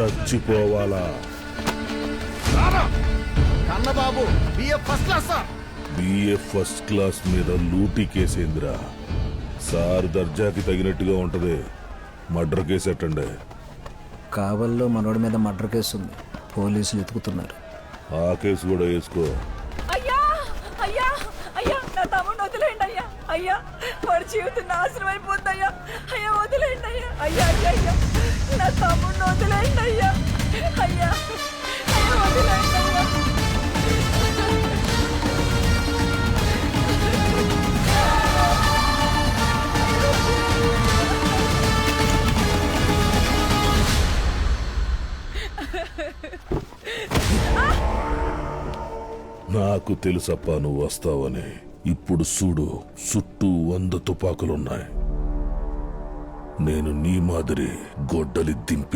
చచ్చిపోవాలా? Kannababu BF first class sir. First class మీద లూటీ కేసేందిరా? సార్ దర్జాకి తగినట్టుగా ఉంటది. మర్డర్ కేసు ఎట్టండి? కావల్లో మనోడి మీద మర్డర్ కేసు ఉంది. పోలీసులు ఎతుకుతున్నారు. ఆ కేసు కూడా వేసుకో. అయ్యా అయ్యా అయ్యా నా తమ్ముడు వదిలేండి అయ్యా. అయ్యా వాడి జీవితం నాశనం అయిపోద్ది అయ్యా. అయ్యా వదిలేండి అయ్యా. అయ్యా అయ్యా అయ్యా నా తమ్ముడిని వదిలేండి నాకు తెలుసప్పా నువ్వు వస్తావని. ఇప్పుడు చూడు చుట్టూ వంద తుపాకులున్నాయి. నేను నీ మాదిరి గొడ్డలి దింపి